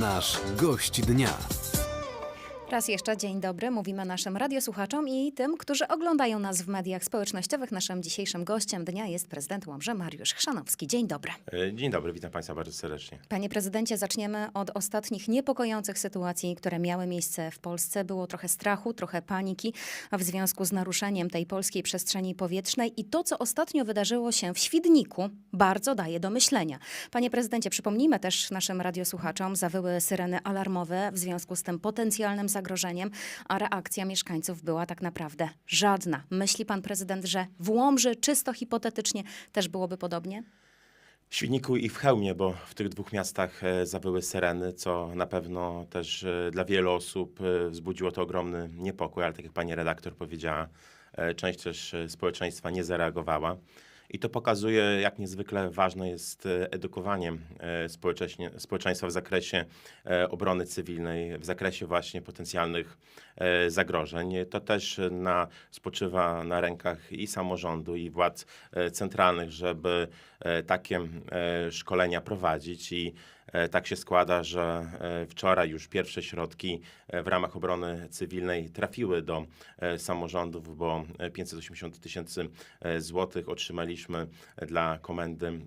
Nasz gość dnia. Raz jeszcze dzień dobry. Mówimy naszym radiosłuchaczom i tym, którzy oglądają nas w mediach społecznościowych. Naszym dzisiejszym gościem dnia jest prezydent Łomży Mariusz Chrzanowski. Dzień dobry. E, Dzień dobry, witam Państwa bardzo serdecznie. Panie prezydencie, zaczniemy od ostatnich niepokojących sytuacji, które miały miejsce w Polsce. Było trochę strachu, trochę paniki w związku z naruszeniem tej polskiej przestrzeni powietrznej i to, co ostatnio wydarzyło się w Świdniku, bardzo daje do myślenia. Panie prezydencie, przypomnijmy też naszym radiosłuchaczom, zawyły syreny alarmowe w związku z tym potencjalnym zagrożeniem, a reakcja mieszkańców była tak naprawdę żadna. Myśli pan prezydent, że w Łomży czysto hipotetycznie też byłoby podobnie? W Świdniku i w Chełmie, bo w tych dwóch miastach e, zawyły syreny, co na pewno też e, dla wielu osób e, wzbudziło to ogromny niepokój, ale tak jak pani redaktor powiedziała, część też społeczeństwa nie zareagowała. I to pokazuje, jak niezwykle ważne jest e, edukowanie e, społeczeństwa w zakresie e, obrony cywilnej, w zakresie właśnie potencjalnych zagrożeń. To też na, spoczywa na rękach i samorządu, i władz centralnych, żeby takie szkolenia prowadzić i Tak się składa, że e, wczoraj już pierwsze środki e, w ramach obrony cywilnej trafiły do e, samorządów, bo e, 580 tysięcy e, złotych otrzymaliśmy dla komendy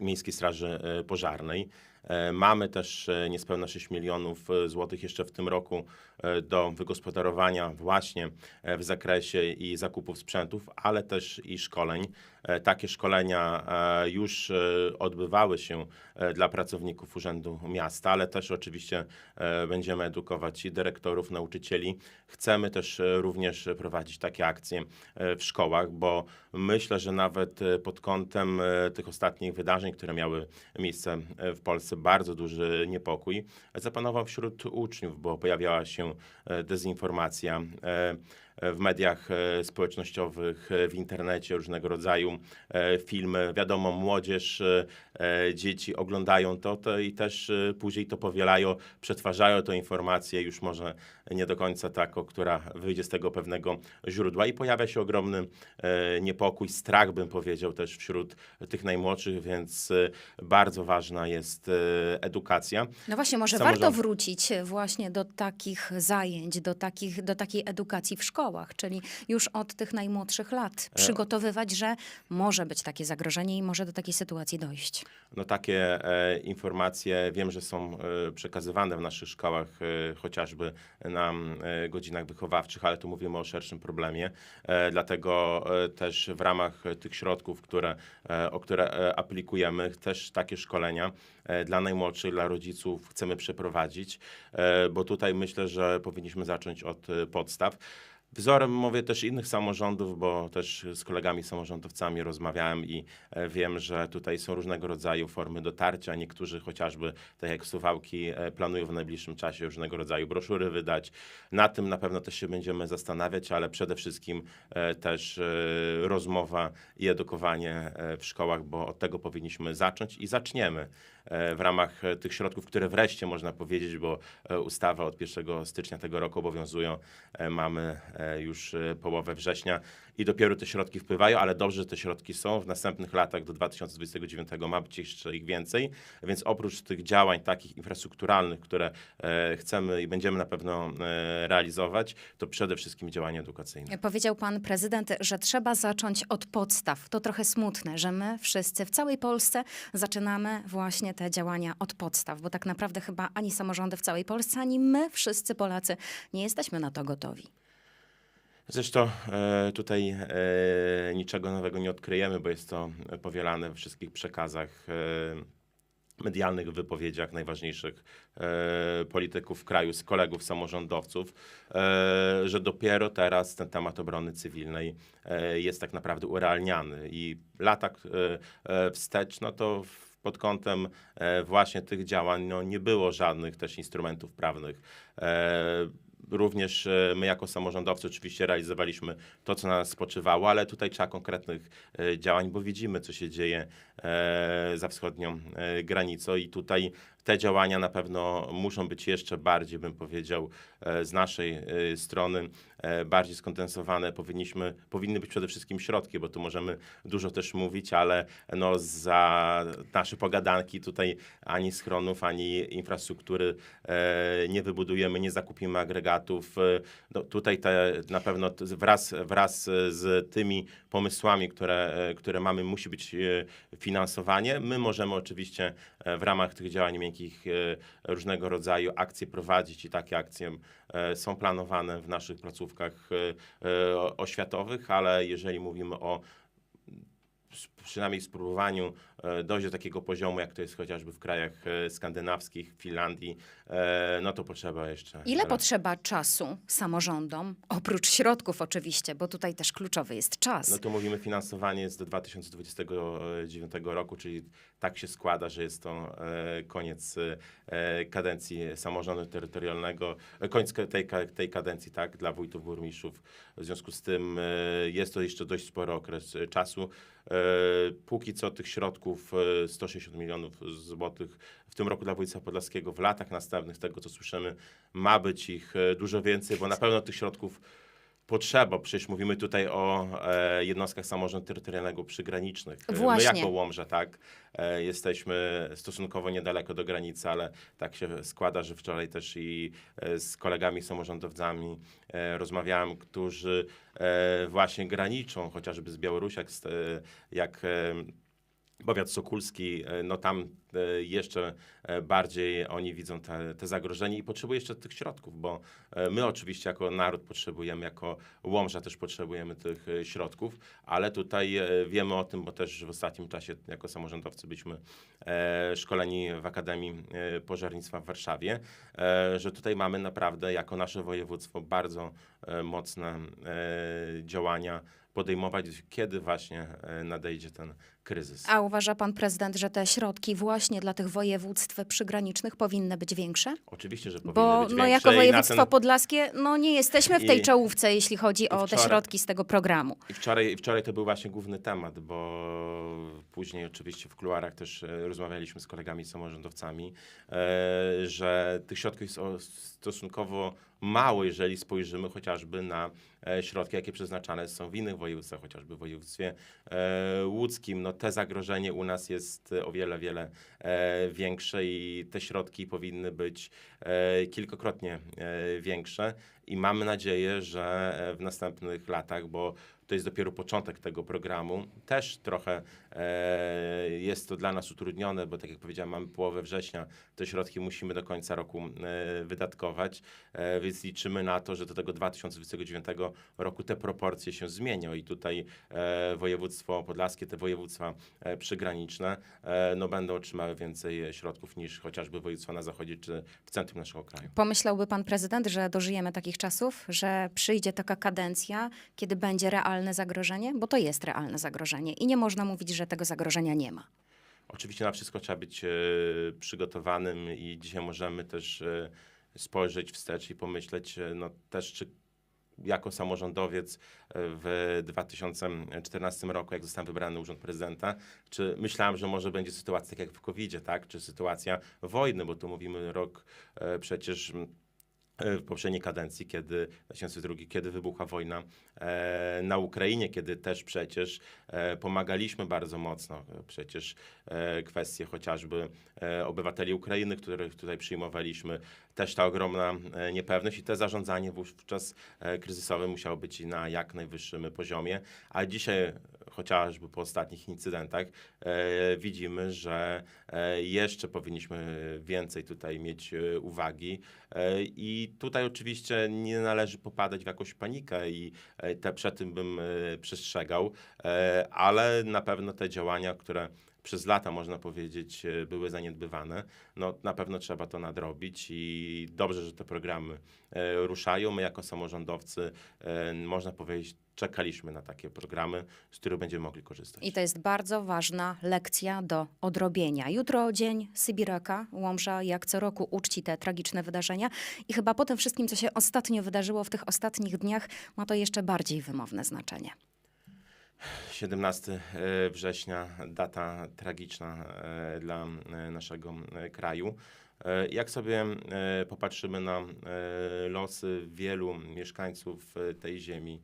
Miejskiej- Straży e, Pożarnej. E, Mamy też e, niespełna 6 milionów e, złotych jeszcze w tym roku do wygospodarowania właśnie w zakresie i zakupów sprzętów, ale też i szkoleń. Takie szkolenia już odbywały się dla pracowników Urzędu Miasta, ale też oczywiście będziemy edukować i dyrektorów, nauczycieli. Chcemy też również prowadzić takie akcje w szkołach, bo myślę, że nawet pod kątem tych ostatnich wydarzeń, które miały miejsce w Polsce, bardzo duży niepokój zapanował wśród uczniów, bo pojawiała się e, dezinformacja. W mediach e, społecznościowych, e, w internecie różnego rodzaju e, filmy. Wiadomo, młodzież, dzieci oglądają to, to i też później to powielają, przetwarzają tę informację już może nie do końca taką, która wyjdzie z tego pewnego źródła i pojawia się ogromny niepokój, strach bym powiedział też wśród tych najmłodszych, więc bardzo ważna jest edukacja. No właśnie, może Samorząd- warto wrócić właśnie do takich zajęć, do, takich, do takiej edukacji w szkołach, czyli już od tych najmłodszych lat przygotowywać, że może być takie zagrożenie i może do takiej sytuacji dojść. No takie e, informacje wiem, że są e, przekazywane w naszych szkołach, e, chociażby na e, godzinach wychowawczych, ale tu mówimy o szerszym problemie. E, dlatego e, też w ramach e, tych środków, które, e, o które e, aplikujemy, też takie szkolenia e, dla najmłodszych, dla rodziców chcemy przeprowadzić, e, bo tutaj myślę, że powinniśmy zacząć od e, podstaw. Wzorem mówię też innych samorządów, bo też z kolegami samorządowcami rozmawiałem i e, wiem, że tutaj są różnego rodzaju formy dotarcia. Niektórzy chociażby, tak jak Suwałki, e, planują w najbliższym czasie różnego rodzaju broszury wydać. Na tym na pewno też się będziemy zastanawiać, ale przede wszystkim e, też rozmowa i edukowanie w szkołach, bo od tego powinniśmy zacząć i zaczniemy w ramach e, tych środków, które wreszcie można powiedzieć, bo e, ustawa od 1 stycznia tego roku obowiązują. E, Mamy e, już e, połowę września i dopiero te środki wpływają, ale dobrze, że te środki są. W następnych latach do 2029 ma być jeszcze ich więcej, więc oprócz tych działań takich infrastrukturalnych, które e, chcemy i będziemy na pewno e, realizować, to przede wszystkim działania edukacyjne. Powiedział pan prezydent, że trzeba zacząć od podstaw. To trochę smutne, że my wszyscy w całej Polsce zaczynamy właśnie te działania od podstaw, bo tak naprawdę chyba ani samorządy w całej Polsce, ani my wszyscy Polacy nie jesteśmy na to gotowi. Zresztą e, tutaj e, niczego nowego nie odkryjemy, bo jest to powielane we wszystkich przekazach e, medialnych, wypowiedziach najważniejszych e, polityków kraju, z kolegów samorządowców, e, że dopiero teraz ten temat obrony cywilnej e, jest tak naprawdę urealniany. I lata wstecz, no to w- pod kątem właśnie tych działań no, nie było żadnych też instrumentów prawnych. Również e, my jako samorządowcy oczywiście realizowaliśmy to, co na nas spoczywało, ale tutaj trzeba konkretnych e, działań, bo widzimy, co się dzieje e, za wschodnią granicą. I tutaj te działania na pewno muszą być jeszcze bardziej, bym powiedział, e, z naszej e, strony e, bardziej skondensowane. Powinniśmy, powinny być przede wszystkim środki, bo tu możemy dużo też mówić, ale no za nasze pogadanki tutaj ani schronów, ani infrastruktury nie wybudujemy, nie zakupimy agregatów. No, tutaj te, na pewno wraz, wraz z tymi pomysłami, które, które mamy, musi być finansowanie. My możemy oczywiście w ramach tych działań miękkich e, różnego rodzaju akcje prowadzić i takie akcje e, są planowane w naszych placówkach e, e, oświatowych, ale jeżeli mówimy o przynajmniej spróbowaniu e, dojść do takiego poziomu, jak to jest chociażby w krajach e, skandynawskich, w Finlandii, e, no to potrzeba jeszcze. Ile potrzeba czasu samorządom, oprócz środków oczywiście, bo tutaj też kluczowy jest czas. No to mówimy finansowanie jest do 2029 roku, czyli tak się składa, że jest to koniec kadencji samorządu terytorialnego, koniec tej, tej kadencji, tak, dla wójtów, burmistrzów. W związku z tym jest to jeszcze dość spory okres czasu. E, Póki co tych środków e, 160 milionów złotych w tym roku dla województwa podlaskiego, w latach następnych, tego co słyszymy, ma być ich e, dużo więcej, bo na pewno tych środków potrzeba. Przecież mówimy tutaj o e, jednostkach samorządu terytorialnego przygranicznych. Właśnie. My jako Łomża, tak, e, jesteśmy stosunkowo niedaleko do granicy, ale tak się składa, że wczoraj też i e, z kolegami samorządowcami e, rozmawiałem, którzy e, właśnie graniczą chociażby z Białorusią, jak, e, jak e, Powiat Sokulski, e, no tam jeszcze e, bardziej oni widzą te, te zagrożenie i potrzebują jeszcze tych środków, bo e, my oczywiście jako naród potrzebujemy, jako Łomża też potrzebujemy tych e, środków, ale tutaj e, wiemy o tym, bo też w ostatnim czasie jako samorządowcy byliśmy e, szkoleni w Akademii e, Pożarnictwa w Warszawie, e, że tutaj mamy naprawdę jako nasze województwo bardzo e, mocne e, działania podejmować, kiedy właśnie e, nadejdzie ten kryzys. A uważa pan prezydent, że te środki właśnie dla tych województw przygranicznych powinny być większe? Oczywiście, że powinny Bo być no, większe jako i województwo na ten... podlaskie no, nie jesteśmy w tej I- czołówce, jeśli chodzi o te środki z tego programu. I wczoraj, wczoraj to był właśnie główny temat, bo później oczywiście w kuluarach też e, rozmawialiśmy z kolegami samorządowcami, e, że tych środków jest stosunkowo mało, jeżeli spojrzymy chociażby na e, środki, jakie przeznaczane są w innych województwach, chociażby w województwie e, łódzkim. No te zagrożenie u nas jest e, o wiele, wiele większe i te środki powinny być e, kilkakrotnie e, większe i mamy nadzieję, że w następnych latach, bo to jest dopiero początek tego programu. Też trochę e, jest to dla nas utrudnione, bo tak jak powiedziałem, mamy połowę września, te środki musimy do końca roku e, wydatkować, e, więc liczymy na to, że do tego 2029 roku te proporcje się zmienią i tutaj e, województwo podlaskie, te województwa e, przygraniczne, e, no będą otrzymały więcej środków niż chociażby województwa na zachodzie czy w centrum naszego kraju. Pomyślałby pan prezydent, że dożyjemy takich czasów, że przyjdzie taka kadencja, kiedy będzie realne zagrożenie? Bo to jest realne zagrożenie i nie można mówić, że tego zagrożenia nie ma. Oczywiście na wszystko trzeba być e, przygotowanym i dzisiaj możemy też e, spojrzeć wstecz i pomyśleć, e, no też czy jako samorządowiec w 2014 roku, jak zostałem wybrany urząd prezydenta, czy myślałem, że może będzie sytuacja tak jak w covid tak? Czy sytuacja wojny, bo tu mówimy rok przecież w poprzedniej kadencji, kiedy 2002, kiedy wybuchła wojna e, na Ukrainie, kiedy też przecież e, pomagaliśmy bardzo mocno. E, Przecież e, kwestie chociażby e, obywateli Ukrainy, których tutaj przyjmowaliśmy, też ta ogromna e, niepewność i te zarządzanie wówczas e, kryzysowe musiało być na jak najwyższym poziomie, a dzisiaj chociażby po ostatnich incydentach e, widzimy, że jeszcze powinniśmy więcej tutaj mieć uwagi. I tutaj oczywiście nie należy popadać w jakąś panikę i te, przed tym bym przestrzegał, ale na pewno te działania, które przez lata, można powiedzieć, e, były zaniedbywane. No, na pewno trzeba to nadrobić i dobrze, że te programy e, ruszają. My jako samorządowcy, e, można powiedzieć, czekaliśmy na takie programy, z których będziemy mogli korzystać. I to jest bardzo ważna lekcja do odrobienia. Jutro dzień Sybiraka. Łomża jak co roku uczci te tragiczne wydarzenia. I chyba po tym wszystkim, co się ostatnio wydarzyło w tych ostatnich dniach, ma to jeszcze bardziej wymowne znaczenie. 17 września, data tragiczna e, dla e, naszego e, kraju. E, Jak sobie e, popatrzymy na e, losy wielu mieszkańców e, tej ziemi,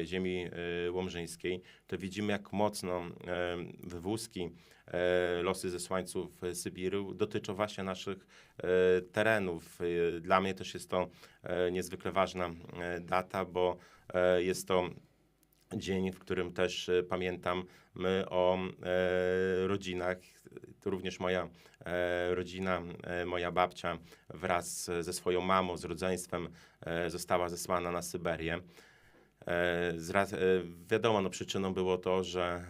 e, ziemi e, łomżyńskiej, to widzimy, jak mocno e, wywózki, e, losy zesłańców e, Sybiru dotyczą właśnie naszych e, terenów. E, Dla mnie też jest to e, niezwykle ważna e, data, bo e, jest to dzień, w którym też e, pamiętam o e, rodzinach. To również moja e, rodzina, e, moja babcia wraz ze swoją mamą, z rodzeństwem e, została zesłana na Syberię. E, z raz- e, wiadomo, no, przyczyną było to, że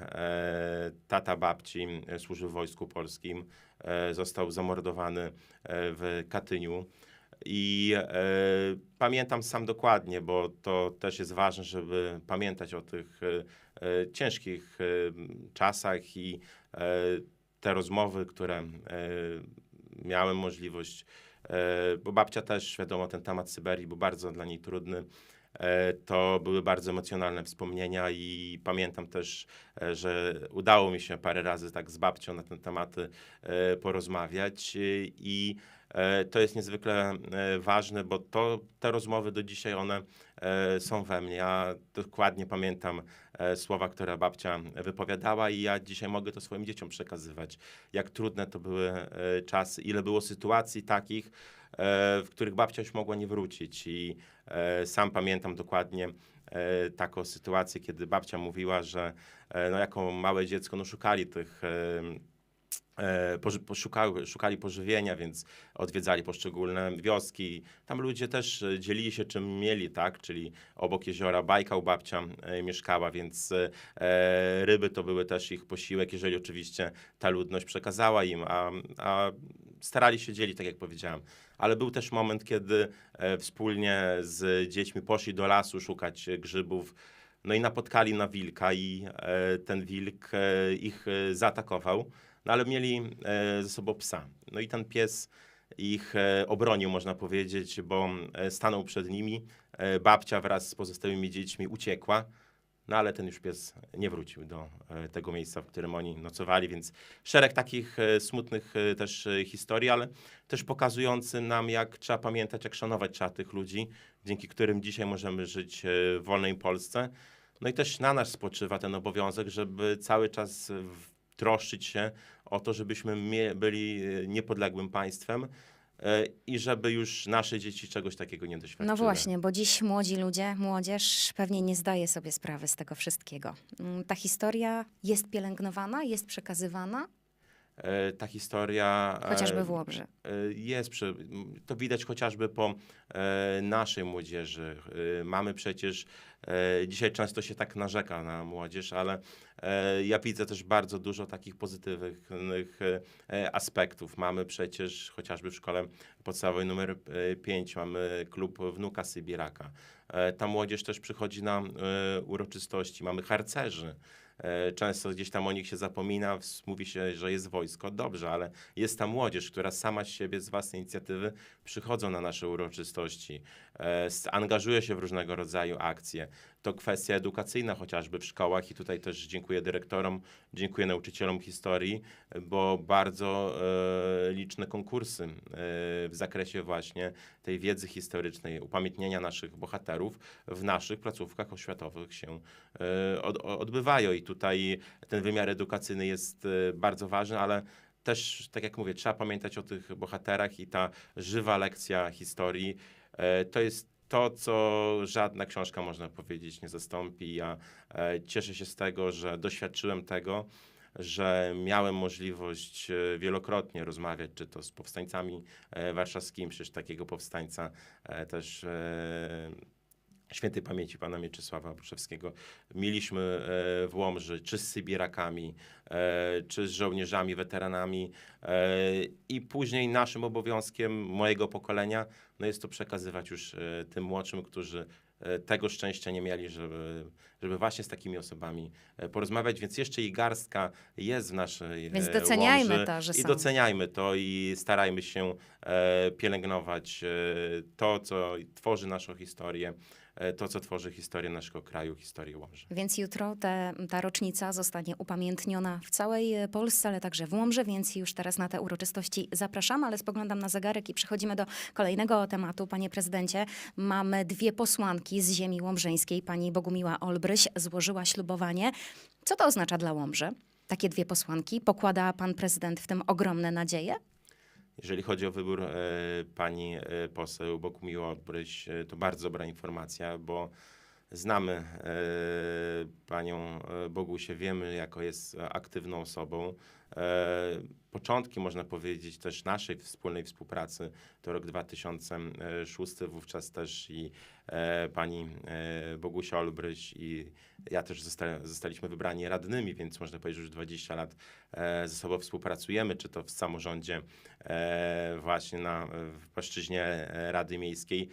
tata babci służył w Wojsku Polskim, został zamordowany w Katyniu. I e, pamiętam sam dokładnie, bo to też jest ważne, żeby pamiętać o tych e, e, ciężkich czasach i te rozmowy, które miałem możliwość, bo babcia też, wiadomo, ten temat Syberii był bardzo dla niej trudny. To były bardzo emocjonalne wspomnienia i pamiętam też, że udało mi się parę razy tak z babcią na te tematy e, porozmawiać i to jest niezwykle e, ważne, bo to, te rozmowy do dzisiaj one e, są we mnie. Ja dokładnie pamiętam e, słowa, które babcia wypowiadała i ja dzisiaj mogę to swoim dzieciom przekazywać. Jak trudne to były e, czasy, ile było sytuacji takich, e, w których babcia już mogła nie wrócić i e, sam pamiętam dokładnie e, taką sytuację, kiedy babcia mówiła, że e, no, jako małe dziecko no, szukali tych e, szukali pożywienia, więc odwiedzali poszczególne wioski. Tam ludzie też e, dzielili się czym mieli, tak? Czyli obok jeziora Bajkał babcia e, mieszkała, więc ryby to były też ich posiłek, jeżeli oczywiście ta ludność przekazała im, a, a starali się dzielić, tak jak powiedziałem. Ale był też moment, kiedy wspólnie z dziećmi poszli do lasu szukać grzybów, no i napotkali na wilka i ten wilk ich zaatakował, no ale mieli e, ze sobą psa. No i ten pies ich e, obronił, można powiedzieć, bo e, stanął przed nimi. Babcia wraz z pozostałymi dziećmi uciekła, no ale ten już pies nie wrócił do tego miejsca, w którym oni nocowali, więc szereg takich smutnych też historii, ale też pokazujący nam, jak trzeba pamiętać, jak szanować trzeba tych ludzi, dzięki którym dzisiaj możemy żyć w wolnej Polsce. No i też na nas spoczywa ten obowiązek, żeby cały czas troszczyć się o to, żebyśmy byli e, niepodległym państwem e, i żeby już nasze dzieci czegoś takiego nie doświadczyły. No właśnie, bo dziś młodzi ludzie, młodzież pewnie nie zdaje sobie sprawy z tego wszystkiego. Mm, Ta historia jest pielęgnowana, jest przekazywana, Ta historia e, chociażby w Łobrzy. E, Jest, przy- to widać chociażby po e, naszej młodzieży. E, mamy przecież, e, dzisiaj często się tak narzeka na młodzież, ale e, ja widzę też bardzo dużo takich pozytywnych e, aspektów. Mamy przecież chociażby w szkole podstawowej numer 5 mamy klub Wnuka Sybiraka. E, ta młodzież też przychodzi na e, uroczystości. Mamy harcerzy. E, Często gdzieś tam o nich się zapomina, mówi się, że jest wojsko. Dobrze, ale jest ta młodzież, która sama z siebie, z własnej inicjatywy przychodzą na nasze uroczystości, e, angażuje się w różnego rodzaju akcje. To kwestia edukacyjna chociażby w szkołach i tutaj też dziękuję dyrektorom, dziękuję nauczycielom historii, bo bardzo e, liczne konkursy e, w zakresie właśnie tej wiedzy historycznej, upamiętnienia naszych bohaterów w naszych placówkach oświatowych się e, od, odbywają. I tutaj ten wymiar edukacyjny jest e, bardzo ważny, ale też, tak jak mówię, trzeba pamiętać o tych bohaterach i ta żywa lekcja historii e, to jest to, co żadna książka, można powiedzieć, nie zastąpi. Ja e, cieszę się z tego, że doświadczyłem tego, że miałem możliwość e, wielokrotnie rozmawiać, czy to z powstańcami e, warszawskimi, przecież takiego powstańca też świętej pamięci pana Mieczysława Bruszewskiego mieliśmy e, w Łomży, czy z Sybirakami, e, czy z żołnierzami, weteranami. E, I później naszym obowiązkiem mojego pokolenia no jest to przekazywać już tym młodszym, którzy tego szczęścia nie mieli, żeby, żeby właśnie z takimi osobami porozmawiać, więc jeszcze i garstka jest w naszej Więc doceniajmy Łomży to, że I są. doceniajmy to i starajmy się pielęgnować to, co tworzy naszą historię, to, co tworzy historię naszego kraju, historię Łomży. Więc jutro te, ta rocznica zostanie upamiętniona w całej e, Polsce, ale także w Łomży, więc już teraz na te uroczystości zapraszam, ale spoglądam na zegarek i przechodzimy do kolejnego tematu. Panie prezydencie, mamy dwie posłanki z ziemi łomżyńskiej. Pani Bogumiła Olbryś złożyła ślubowanie. Co to oznacza dla Łomży? Takie dwie posłanki. Pokłada pan prezydent w tym ogromne nadzieje? Jeżeli chodzi o wybór e, pani e, poseł Bogumiła Odbryś, e, to bardzo dobra informacja, bo znamy e, panią e, Bogusię, wiemy, jako jest aktywną osobą. E, początki, można powiedzieć, też naszej wspólnej współpracy to rok 2006, wówczas też i e, pani e, Bogusia Olbryś i ja też zosta, zostaliśmy wybrani radnymi, więc można powiedzieć, że już 20 lat e, ze sobą współpracujemy, czy to w samorządzie e, właśnie na, w płaszczyźnie e, Rady Miejskiej,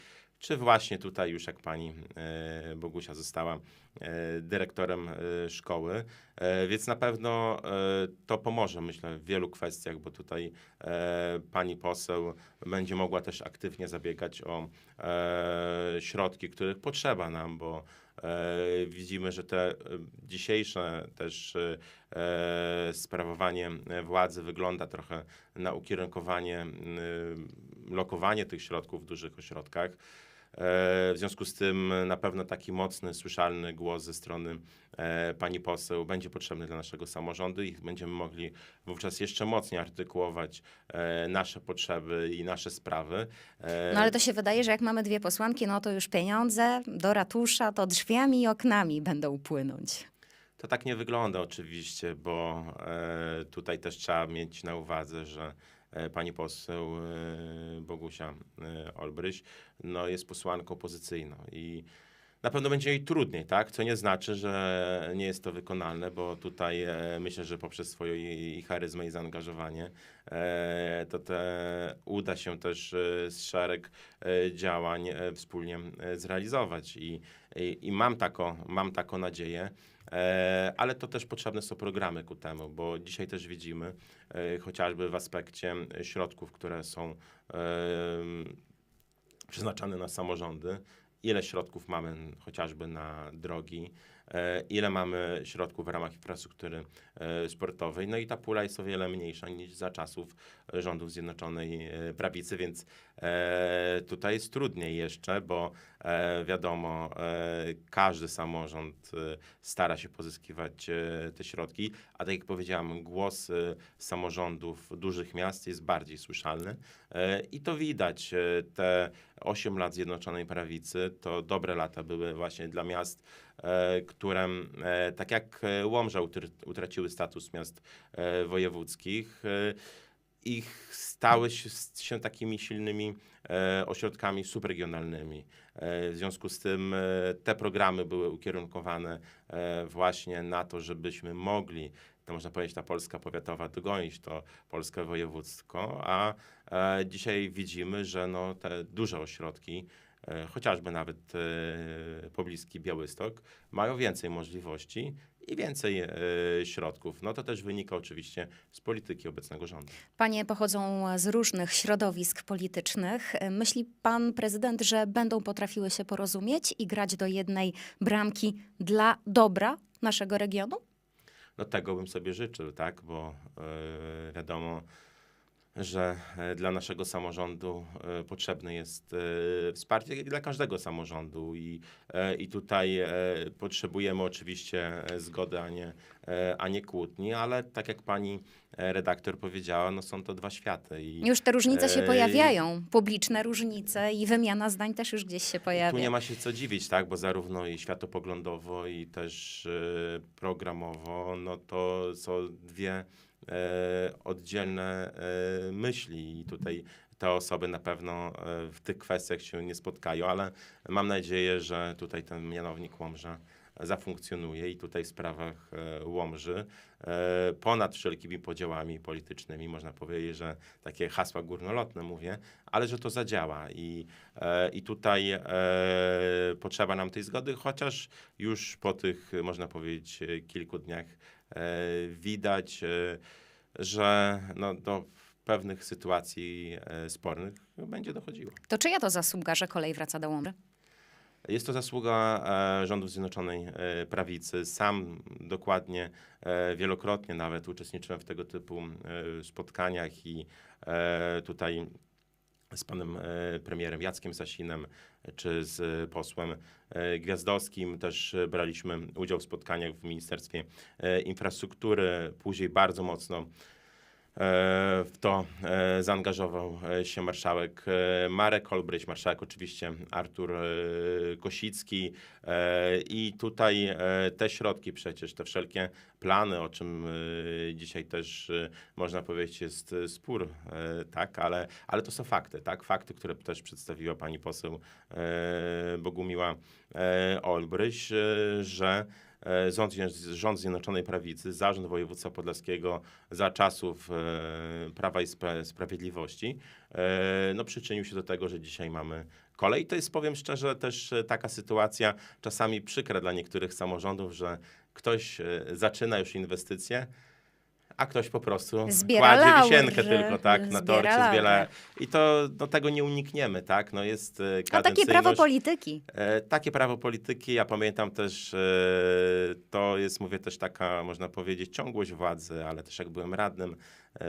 czy właśnie tutaj już jak pani e, Bogusia została e, dyrektorem e, szkoły, więc na pewno to pomoże, myślę, w wielu kwestiach, bo tutaj pani poseł będzie mogła też aktywnie zabiegać o środki, których potrzeba nam, bo widzimy, że te dzisiejsze też sprawowanie władzy wygląda trochę na ukierunkowanie, lokowanie tych środków w dużych ośrodkach. E, W związku z tym na pewno taki mocny, słyszalny głos ze strony e, pani poseł będzie potrzebny dla naszego samorządu i będziemy mogli wówczas jeszcze mocniej artykułować e, nasze potrzeby i nasze sprawy. No ale to się wydaje, że jak mamy dwie posłanki, no to już pieniądze do ratusza to drzwiami i oknami będą płynąć. To tak nie wygląda oczywiście, bo tutaj też trzeba mieć na uwadze, że pani poseł e, Bogusia e, Olbryś no, jest posłanką opozycyjną i na pewno będzie jej trudniej, tak? Co nie znaczy, że nie jest to wykonalne, bo tutaj e, myślę, że poprzez swoją i, charyzmę i zaangażowanie e, to te, uda się też e, szereg e, działań e, wspólnie e, zrealizować i, i, i mam, taką, mam taką nadzieję. E, ale to też potrzebne są programy ku temu, bo dzisiaj też widzimy, e, chociażby w aspekcie środków, które są em, przeznaczane na samorządy, ile środków mamy chociażby na drogi, e, ile mamy środków w ramach infrastruktury e, sportowej. No i ta pula jest o wiele mniejsza niż za czasów e, rządów Zjednoczonej e, Prawicy, więc e, tutaj jest trudniej jeszcze, bo e, wiadomo, e, każdy samorząd e, stara się pozyskiwać e, te środki, a tak jak powiedziałam, głos e, samorządów dużych miast jest bardziej słyszalny e, i to widać. E, Te 8 lat Zjednoczonej Prawicy to dobre lata były właśnie dla miast, e, które e, tak jak e, Łomża utr- utraciły status miast e, wojewódzkich, ich stały się, takimi silnymi ośrodkami subregionalnymi. W związku z tym te programy były ukierunkowane właśnie na to, żebyśmy mogli, to można powiedzieć, ta Polska powiatowa dogonić to Polskę wojewódzką, a dzisiaj widzimy, że no, te duże ośrodki, chociażby nawet e, pobliski Białystok, mają więcej możliwości i więcej e, środków. No to też wynika oczywiście z polityki obecnego rządu. Panie pochodzą z różnych środowisk politycznych. Myśli pan prezydent, że będą potrafiły się porozumieć i grać do jednej bramki dla dobra naszego regionu? No tego bym sobie życzył, tak, bo e, wiadomo, że e, dla naszego samorządu e, potrzebne jest e, wsparcie dla każdego samorządu. I, i tutaj potrzebujemy oczywiście zgody, a nie, a nie kłótni, ale tak jak pani redaktor powiedziała, no są to dwa światy i Już te różnice się pojawiają, publiczne różnice i wymiana zdań też już gdzieś się Tu pojawia. nie ma się co dziwić, tak, bo zarówno i światopoglądowo, i też programowo, no to są dwie oddzielne e, myśli. I tutaj te osoby na pewno e, w tych kwestiach się nie spotkają, ale mam nadzieję, że tutaj ten mianownik Łomża zafunkcjonuje i tutaj w sprawach e, Łomży e, ponad wszelkimi podziałami politycznymi, można powiedzieć, że takie hasła górnolotne mówię, ale że to zadziała. I, e, i tutaj e, potrzeba nam tej zgody, chociaż już po tych, można powiedzieć, e, kilku dniach e, widać, e, że no, do pewnych sytuacji e, spornych będzie dochodziło. To czyja to zasługa, że kolej wraca do Łomży? Jest to zasługa e, rządów Zjednoczonej e, Prawicy. Sam dokładnie, e, wielokrotnie nawet uczestniczyłem w tego typu e, spotkaniach i e, tutaj z panem e, premierem Jackiem Sasinem czy z posłem e, Gwiazdowskim też e, braliśmy udział w spotkaniach w Ministerstwie e, Infrastruktury. Później bardzo mocno e, w to e, zaangażował e, się marszałek e, Marek Olbryś, marszałek oczywiście Artur Kosicki i tutaj te środki przecież, te wszelkie plany, o czym dzisiaj też można powiedzieć jest spór, tak, ale, ale to są fakty, tak, fakty, które też przedstawiła pani poseł Bogumiła Olbryś, że rząd, rząd Zjednoczonej Prawicy, Zarząd Województwa Podlaskiego za czasów e, Prawa i Spra- Sprawiedliwości e, no, przyczynił się do tego, że dzisiaj mamy kolej. To jest, powiem szczerze, też e, taka sytuacja czasami przykra dla niektórych samorządów, że ktoś e, zaczyna już inwestycje, a ktoś po prostu Zbiera kładzie wisienkę tylko tak, na zbiera torcie, zbiera. laury. I to no, tego nie unikniemy, tak? No, jest e, A takie prawo polityki. E, Takie prawo polityki, ja pamiętam też, e, to jest, mówię, też taka, można powiedzieć, ciągłość władzy, ale też jak byłem radnym,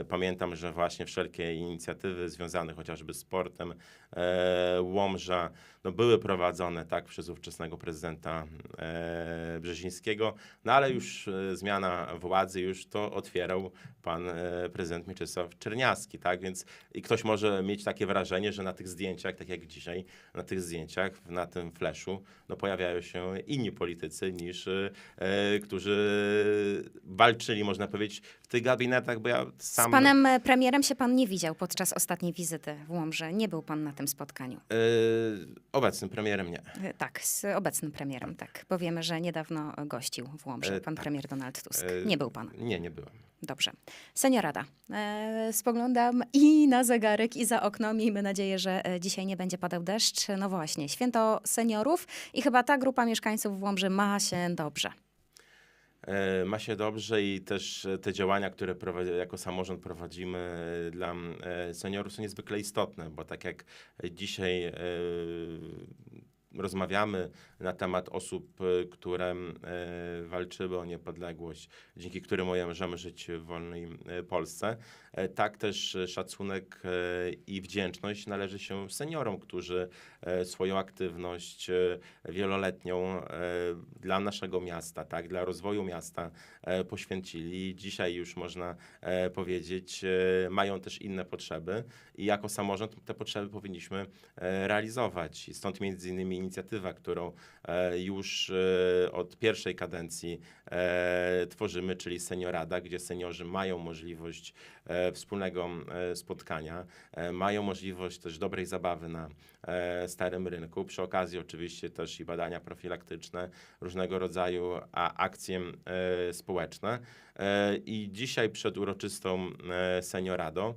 pamiętam, że właśnie wszelkie inicjatywy związane chociażby z sportem e, Łomża, no były prowadzone tak przez ówczesnego prezydenta e, Brzezińskiego, no ale już e, zmiana władzy, już to otwierał pan e, prezydent Mieczysław Czerniawski, tak, więc i ktoś może mieć takie wrażenie, że na tych zdjęciach, tak jak dzisiaj, na tych zdjęciach, na tym flashu, no pojawiają się inni politycy niż, e, którzy walczyli, można powiedzieć, w tych gabinetach, bo ja sam... Z panem e, premierem się pan nie widział podczas ostatniej wizyty w Łomży. Nie był pan na tym spotkaniu. E, obecnym premierem nie. E, Tak, z obecnym premierem, tak. Bo wiemy, że niedawno gościł w Łomży E, pan tak. premier Donald Tusk. Nie był pan. Nie, nie byłem. Dobrze. Seniorada. Spoglądam i na zegarek, i za okno. Miejmy nadzieję, że dzisiaj nie będzie padał deszcz. No właśnie, święto seniorów i chyba ta grupa mieszkańców w Łomży ma się dobrze. E, Ma się dobrze i też e, te działania, które jako samorząd prowadzimy e, dla seniorów są niezwykle istotne, bo tak jak dzisiaj rozmawiamy na temat osób, e, które e, walczyły o niepodległość, dzięki którym możemy żyć w wolnej e, Polsce, e, tak też szacunek i wdzięczność należy się seniorom, którzy e, swoją aktywność wieloletnią e, dla naszego miasta, tak, dla rozwoju miasta poświęcili. Dzisiaj już można powiedzieć, mają też inne potrzeby i jako samorząd te potrzeby powinniśmy realizować. Stąd między innymi inicjatywa, którą e, już e, od pierwszej kadencji e, tworzymy, czyli Seniorada, gdzie seniorzy mają możliwość wspólnego spotkania, mają możliwość też dobrej zabawy na starym rynku. Przy okazji oczywiście też i badania profilaktyczne, różnego rodzaju akcje społeczne. I dzisiaj przed uroczystą senioradą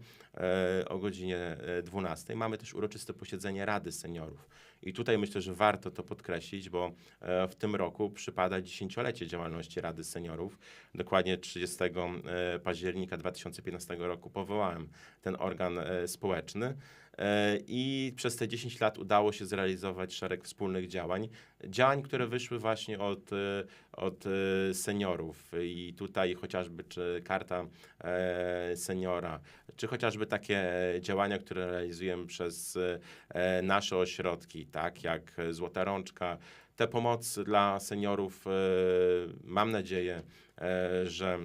o godzinie e, 12 mamy też uroczyste posiedzenie Rady Seniorów. I tutaj myślę, że warto to podkreślić, bo e, w tym roku przypada dziesięciolecie działalności Rady Seniorów. Dokładnie 30 e, października 2015 roku powołałem ten organ e, społeczny. E, I przez te 10 lat udało się zrealizować szereg wspólnych działań. Działań, które wyszły właśnie od, e, od e, seniorów. I tutaj chociażby czy karta seniora, czy chociażby takie działania, które realizujemy przez nasze ośrodki, tak jak Złota Rączka. Te pomocy dla seniorów, mam nadzieję, że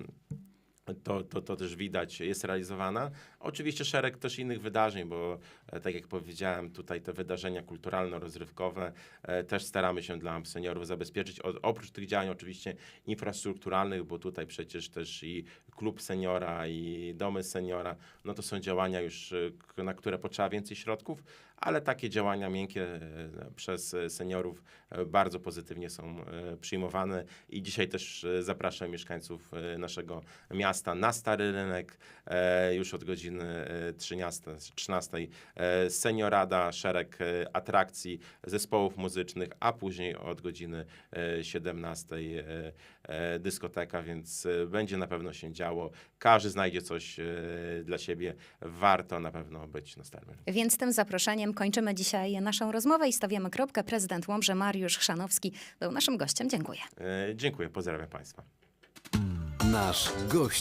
to, to, to też widać, jest realizowana. Oczywiście szereg też innych wydarzeń, bo e, tak jak powiedziałem, tutaj te wydarzenia kulturalno-rozrywkowe e, też staramy się dla seniorów zabezpieczyć. Oprócz tych działań oczywiście infrastrukturalnych, bo tutaj przecież też i klub seniora, i domy seniora, no to są działania już, e, na które potrzeba więcej środków, ale takie działania miękkie przez seniorów bardzo pozytywnie są przyjmowane i dzisiaj też zapraszam mieszkańców naszego miasta na Stary Rynek już od godziny e, 13, 13 e, seniorada, szereg e, atrakcji, zespołów muzycznych, a później od godziny e, 17 e, e, dyskoteka, więc e, będzie na pewno się działo. Każdy znajdzie coś e, dla siebie. Warto na pewno być na. Więc tym zaproszeniem kończymy dzisiaj naszą rozmowę i stawiamy kropkę. Prezydent Łomży Mariusz Chrzanowski był naszym gościem. Dziękuję. E, Dziękuję, pozdrawiam Państwa. Nasz gość.